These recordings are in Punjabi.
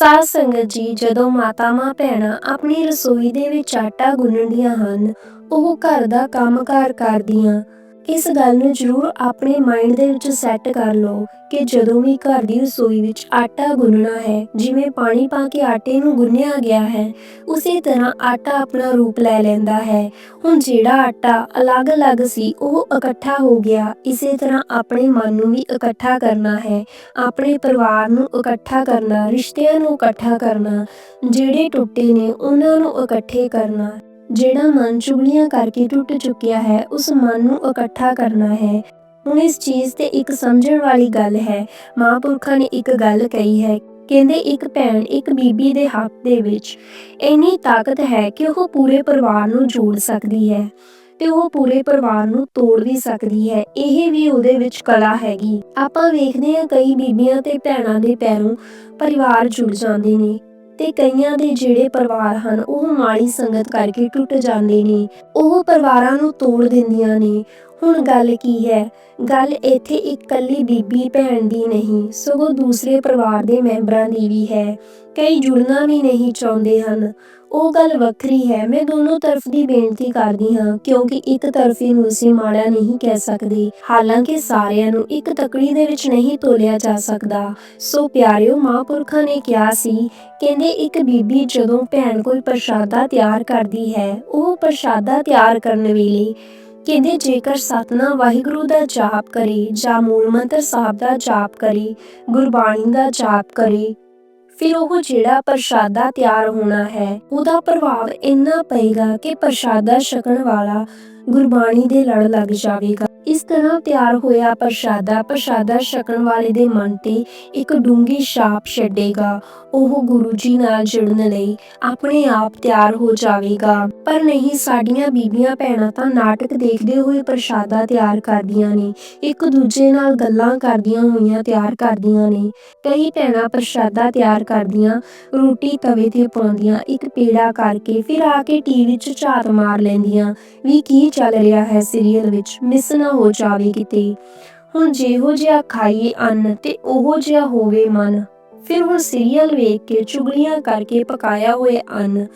ਸਾਧ ਸੰਗਤ ਜੀ, ਜਦੋਂ ਮਾਤਾਵਾਂ ਭੈਣਾਂ ਆਪਣੀ ਰਸੋਈ ਦੇ ਵਿੱਚ ਆਟਾ ਗੁੰਨਦੀਆਂ ਹਨ, ਉਹ ਘਰ ਦਾ ਕੰਮਕਾਰ ਕਰਦੀਆਂ ਇਸ ਗੱਲ ਨੂੰ ਜ਼ਰੂਰ ਆਪਣੇ ਮਾਈਂਡ ਦੇ ਵਿੱਚ ਸੈੱਟ ਕਰ ਲਓ ਕਿ ਜਦੋਂ ਵੀ ਘਰ ਦੀ ਰਸੋਈ ਵਿੱਚ ਆਟਾ ਗੁੰਨਣਾ ਹੈ, ਜਿਵੇਂ ਪਾਣੀ ਪਾ ਕੇ ਆਟੇ ਨੂੰ ਗੁੰਨਿਆ ਗਿਆ ਹੈ, ਉਸੇ ਤਰ੍ਹਾਂ ਆਟਾ ਆਪਣਾ ਰੂਪ ਲੈ ਲੈਂਦਾ ਹੈ। ਹੁਣ ਜਿਹੜਾ ਆਟਾ ਅਲੱਗ-ਅਲੱਗ ਸੀ, ਉਹ ਇਕੱਠਾ ਹੋ ਗਿਆ। ਇਸੇ ਤਰ੍ਹਾਂ ਆਪਣੇ ਮਨ ਨੂੰ ਵੀ ਇਕੱਠਾ ਕਰਨਾ ਹੈ। ਆਪਣੇ ਪਰਿਵਾਰ ਨੂੰ ਇਕੱਠਾ ਕਰਨਾ, ਰਿਸ਼ਤਿਆਂ ਨੂੰ ਇਕੱਠਾ ਕਰਨਾ, ਜਿਹੜੇ ਟੁੱਟੇ ਨੇ, ਉਹਨਾਂ ਨੂੰ ਇਕੱਠੇ ਕਰਨਾ। ਜਿਹੜਾ ਮਨ ਚੁਗਲੀਆਂ ਕਰਕੇ ਟੁੱਟ ਚੁੱਕਿਆ ਹੈ, ਉਸ ਮਨ ਨੂੰ ਇਕੱਠਾ ਕਰਨਾ ਹੈ। ਹੁਣ ਇਸ ਚੀਜ਼ ਤੇ ਇੱਕ ਸਮਝਣ ਵਾਲੀ ਗੱਲ ਹੈ। ਮਹਾਂਪੁਰਖਾਂ ਨੇ ਇੱਕ ਗੱਲ ਕਹੀ ਹੈ, ਕਹਿੰਦੇ ਇੱਕ ਭੈਣ ਇੱਕ ਬੀਬੀ ਦੇ ਹੱਥ ਦੇ ਵਿੱਚ ਇੰਨੀ ਤਾਕਤ ਹੈ ਕਿ ਉਹ ਪੂਰੇ ਪਰਿਵਾਰ ਨੂੰ ਜੋੜ ਸਕਦੀ ਹੈ ਤੇ ਉਹ ਪੂਰੇ ਪਰਿਵਾਰ ਨੂੰ ਤੋੜ ਵੀ ਸਕਦੀ ਹੈ। ਇਹ ਵੀ ਉਹਦੇ ਵਿੱਚ ਕਲਾ ਹੈਗੀ। ਆਪਾਂ ਵੇਖਦੇ ਹਾਂ ਕਈ ਬੀਬੀਆਂ ਤੇ ਭੈਣਾਂ ਦੇ ਪੈਰੋਂ ਪਰਿਵਾਰ ਜੁੜ ਜਾਂਦੇ ਨੇ। ਤੇ ਕਈਆਂ ਦੇ ਜਿਹੜੇ ਪਰਿਵਾਰ ਹਨ, ਉਹ ਮਾੜੀ ਸੰਗਤ ਕਰਕੇ ਟੁੱਟ ਜਾਂਦੇ ਨੇ। ਉਹ ਪਰਿਵਾਰਾਂ ਨੂੰ ਤੋੜ ਦਿੰਦੀਆਂ ਨੇ। ਹੁਣ ਗੱਲ ਕੀ ਹੈ? ਗੱਲ ਇੱਥੇ ਇਕੱਲੀ ਬੀਬੀ ਭੈਣ ਦੀ ਨਹੀਂ, ਸਗੋਂ ਦੂਸਰੇ ਪਰਿਵਾਰ ਦੇ ਮੈਂਬਰਾਂ ਦੀ ਵੀ ਹੈ। ਕਈ ਜੁੜਨਾ ਵੀ ਨਹੀਂ ਚਾਹੁੰਦੇ ਹਨ। ਉਹ ਗੱਲ ਵੱਖਰੀ ਹੈ। ਮੈਂ ਦੋਨੋਂ ਤਰਫ ਦੀ ਬੇਨਤੀ ਕਰਦੀ ਹਾਂ, ਕਿਉਂਕਿ ਇੱਕ ਤਰਫੀ ਨੂੰ ਅਸੀਂ ਮਾੜਾ ਨਹੀਂ ਕਹਿ ਸਕਦੇ। ਹਾਲਾਂਕਿ ਸਾਰਿਆਂ ਨੂੰ ਇੱਕ ਤਕੜੀ ਦੇ ਵਿੱਚ ਨਹੀਂ ਤੋਲਿਆ ਜਾ ਸਕਦਾ। ਸੋ ਪਿਆਰਿਓ, ਮਹਾਂਪੁਰਖਾਂ ਨੇ ਕਿਹਾ ਸੀ, ਕਹਿੰਦੇ ਇੱਕ ਬੀਬੀ ਜਦੋਂ ਭੈਣ ਕੋਈ ਪ੍ਰਸ਼ਾਦਾ ਤਿਆਰ ਕਰਦੀ ਹੈ, ਉਹ ਪ੍ਰਸ਼ਾਦਾ ਤਿਆਰ ਕਰਨ ਵੇਲੇ ਕਹਿੰਦੇ ਜੇਕਰ ਸਤਨਾ ਵਾਹਿਗੁਰੂ ਦਾ ਜਾਪ ਕਰੇ ਜਾਂ ਮੂਲ ਮੰਤਰ ਸਾਹਿਬ ਦਾ ਜਾਪ ਕਰੇ, ਗੁਰਬਾਣੀ ਦਾ ਜਾਪ ਕਰੇ ਫਿਰ ਉਹ ਜਿਹੜਾ ਪ੍ਰਸ਼ਾਦਾ ਤਿਆਰ ਹੋਣਾ ਹੈ, ਉਹਦਾ ਪ੍ਰਭਾਵ ਇੰਨਾ ਪਏਗਾ ਕਿ ਪ੍ਰਸ਼ਾਦਾ ਛਕਣ ਵਾਲਾ ਗੁਰਬਾਣੀ ਦੇ ਲੜ ਲੱਗ ਜਾਵੇਗਾ। ਇਸ ਤਰ੍ਹਾਂ ਤਿਆਰ ਹੋਇਆ ਪ੍ਰਸ਼ਾਦਾ ਪ੍ਰਸ਼ਾਦਾ ਛਕਣ ਵਾਲੇ ਦੇ ਮਨ ਤੇ ਇੱਕ ਡੂੰਗੀ ਛਾਪ ਛੱਡੇਗਾ। ਉਹ ਗੁਰੂ ਜੀ ਨਾਲ ਜੁੜਨ ਲਈ ਆਪਣੇ ਆਪ ਤਿਆਰ ਹੋ ਜਾਵੇਗਾ। ਪਰ ਨਹੀਂ, ਸਾਡੀਆਂ ਬੀਬੀਆਂ ਭੈਣਾਂ ਤਾਂ ਨਾਟਕ ਦੇਖਦੇ ਹੋਏ ਪ੍ਰਸ਼ਾਦਾ ਤਿਆਰ ਕਰਦੀਆਂ ਨੇ, ਇੱਕ ਦੂਜੇ ਨਾਲ ਗੱਲਾਂ ਕਰਦੀਆਂ ਹੋਈਆਂ ਤਿਆਰ ਕਰਦੀਆਂ ਨੇ। ਕਈ ਭੈਣਾਂ ਪ੍ਰਸ਼ਾਦਾ ਤਿਆਰ ਕਰਦੀਆਂ, ਰੋਟੀ ਤਵੇ ਤੇ ਪਾਉਂਦੀਆਂ, ਇੱਕ ਪੇੜਾ ਕਰਕੇ ਫਿਰ ਆ ਕੇ ਟੀਵੀ 'ਚ ਝਾਤ ਮਾਰ ਲੈਂਦੀਆਂ। ਵੀ ਕੀ ਚੱਲ ਰਿਹਾ ਹੈ ਸੀਰੀਅਲ ਵਿੱਚ? ਮਿਸ ਨਾ ਹੋ ਜਾਵੇ ਕਿਤੇ। ਹੁਣ ਜਿਹੋ ਜਿਹਾ ਖਾਈਏ ਅੰਨ ਤੇ ਉਹੋ ਜਿਹਾ ਹੋਵੇ ਮਨ। ਫਿਰ ਹੁਣ ਸੀਰੀਅਲ ਵੇਖ ਕੇ ਚੁਗਲੀਆਂ ਕਰਕੇ ਪਕਾਇਆ ਹੋਏ ਅੰਨ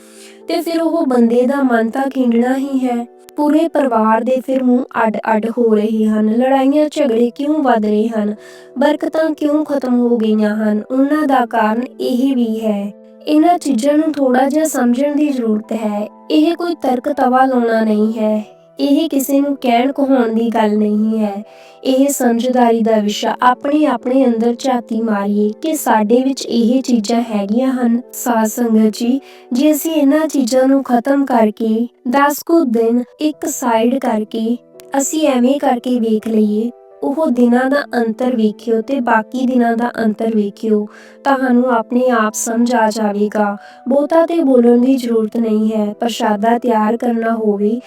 ਤੇ ਫਿਰ ਉਹ ਬੰਦੇ ਦਾ ਮਨ ਤਾਂ ਖਿੰਡਣਾ ਹੀ ਹੈ। ਪੂਰੇ ਪਰਿਵਾਰ ਦੇ ਫਿਰ ਮੂੰਹ ਅੱਡ-ਅੱਡ ਹੋ ਰਹੇ ਹਨ। ਲੜਾਈਆਂ ਝਗੜੇ ਕਿਉਂ ਵੱਧ ਰਹੇ ਹਨ? ਬਰਕਤਾਂ ਕਿਉਂ ਖਤਮ ਹੋ ਗਈਆਂ ਹਨ? ਉਹਨਾਂ ਦਾ ਕਾਰਨ ਇਹ ਵੀ ਹੈ। ਇਹਨਾਂ ਚੀਜ਼ਾਂ ਨੂੰ ਥੋੜਾ ਜਿਹਾ ਸਮਝਣ ਦੀ ਜ਼ਰੂਰਤ ਹੈ। ਇਹ ਕੋਈ ਤਰਕ ਤਵਾ ਲਾਉਣਾ ਨਹੀਂ ਹੈ। ਇਹ ਕਿਸੇ ਨੂੰ ਕਹਿਣ ਕਹਾਉਣ ਦੀ ਗੱਲ ਨਹੀਂ ਹੈ। ਇਹ ਸਮਝਦਾਰੀ ਦਾ ਵਿਸ਼ਾ ਆਪਣੇ ਆਪਣੇ ਅੰਦਰ ਝਾਤੀ ਮਾਰੀਏ ਕਿ ਸਾਡੇ ਵਿੱਚ ਇਹ ਚੀਜ਼ਾਂ ਹੈਗੀਆਂ ਹਨ। ਸਾਧ ਸੰਗਤ ਜੀ, ਜੇ ਅਸੀਂ ਇਹਨਾਂ ਚੀਜ਼ਾਂ ਨੂੰ ਖਤਮ ਕਰਕੇ 10 ਕੁ ਦਿਨ ਇੱਕ ਸਾਈਡ ਕਰਕੇ ਅਸੀਂ ਐਵੇਂ ਕਰਕੇ ਵੇਖ ਲਈਏ, ਉਹ ਦਿਨਾਂ ਦਾ ਅੰਤਰ ਵੇਖਿਓ ਤੇ ਬਾਕੀ ਦਿਨਾਂ ਦਾ ਅੰਤਰ ਵੇਖਿਓ, ਤੁਹਾਨੂੰ ਆਪਣੇ ਆਪ ਸਮਝ ਆ ਜਾਵੇਗਾ। ਬਹੁਤਾ ਤੇ ਬੋਲਣ ਦੀ ਜ਼ਰੂਰਤ ਨਹੀਂ ਹੈ, ਪ੍ਰਸ਼ਾਦਾ ਤਿਆਰ ਕਰਨਾ ਹੋਵੇ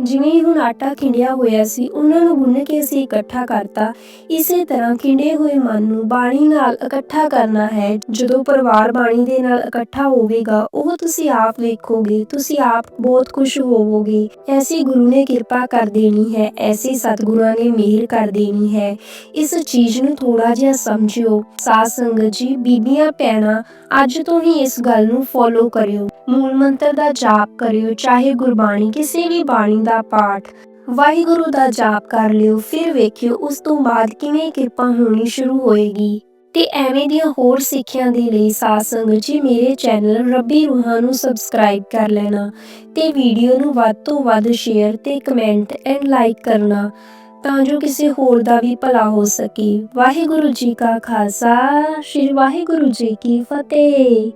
ਜਿਵੇਂ ਹੀ ਹੁਣ ਆਟਾ ਖਿੰਡਿਆ ਹੋਇਆ ਸੀ, ਉਹਨਾਂ ਨੂੰ ਗੁੰਨ ਕੇ ਅਸੀਂ ਇਕੱਠਾ ਕਰਤਾ। ਇਸੇ ਤਰ੍ਹਾਂ ਖਿੰਡੇ ਹੋਏ ਮਨ ਨੂੰ ਬਾਣੀ ਨਾਲ ਇਕੱਠਾ ਕਰਨਾ ਹੈ। ਜਦੋਂ ਪਰਿਵਾਰ ਬਾਣੀ ਦੇ ਨਾਲ ਇਕੱਠਾ ਹੋਵੇਗਾ, ਉਹ ਤੁਸੀਂ ਆਪ ਵੇਖੋਗੇ, ਤੁਸੀਂ ਆਪ ਬਹੁਤ ਖੁਸ਼ ਹੋਵੋਗੇ। ਐਸੀ ਗੁਰੂ ਨੇ ਕਿਰਪਾ ਕਰ ਦੇਣੀ ਹੈ, ਐਸੀ ਸਤਿਗੁਰਾਂ ਨੇ ਮਿਹਰ ਕਰ ਦੇਣੀ ਹੈ। ਇਸ ਚੀਜ਼ ਨੂੰ ਥੋੜਾ ਜਿਹਾ ਸਮਝਿਓ। ਸਾਧ ਸੰਗਤ ਜੀ, ਬੀਬੀਆਂ, ਭੈਣਾਂ, ਅੱਜ ਤੋਂ ਹੀ ਇਸ ਗੱਲ ਨੂੰ ਫੋਲੋ ਕਰਿਓ। ਮੂਲ ਮੰਤਰ ਦਾ ਜਾਪ ਕਰਿਓ, ਚਾਹੇ ਗੁਰਬਾਣੀ ਕਿਸੇ ਵੀ ਬਾਣੀ ਦਾ ਪਾਠ। ਵਾਹਿਗੁਰੂ ਦਾ ਜਾਪ ਕਰ ਲਿਓ, ਫਿਰ ਵੇਖਿਓ ਉਸ ਤੋਂ ਬਾਅਦ ਕਿਵੇਂ ਕਿਰਪਾ ਹੋਣੀ ਸ਼ੁਰੂ ਹੋਏਗੀ। ਤੇ ਐਵੇਂ ਦੀਆਂ ਹੋਰ ਸਿੱਖਿਆ ਦੇ ਲਈ ਸਾਧ ਸੰਗਤ ਜੀ ਮੇਰੇ ਚੈਨਲ ਰੱਬੀ ਰੂਹਾਂ ਨੂੰ ਸਬਸਕ੍ਰਾਈਬ ਕਰ ਲੈਣਾ ਤੇ ਵੀਡੀਓ ਨੂੰ ਵੱਧ ਤੋਂ ਵੱਧ ਸ਼ੇਅਰ ਤੇ ਕਮੈਂਟ ਐਂਡ ਲਾਈਕ ਕਰਨਾ ਤਾਂ ਜੋ ਕਿਸੇ ਹੋਰ ਦਾ ਵੀ ਭਲਾ ਹੋ ਸਕੇ। ਵਾਹਿਗੁਰੂ ਜੀ ਕਾ ਖਾਲਸਾ, ਸ੍ਰੀ ਵਾਹਿਗੁਰੂ ਜੀ ਕੀ ਫਤਿਹ।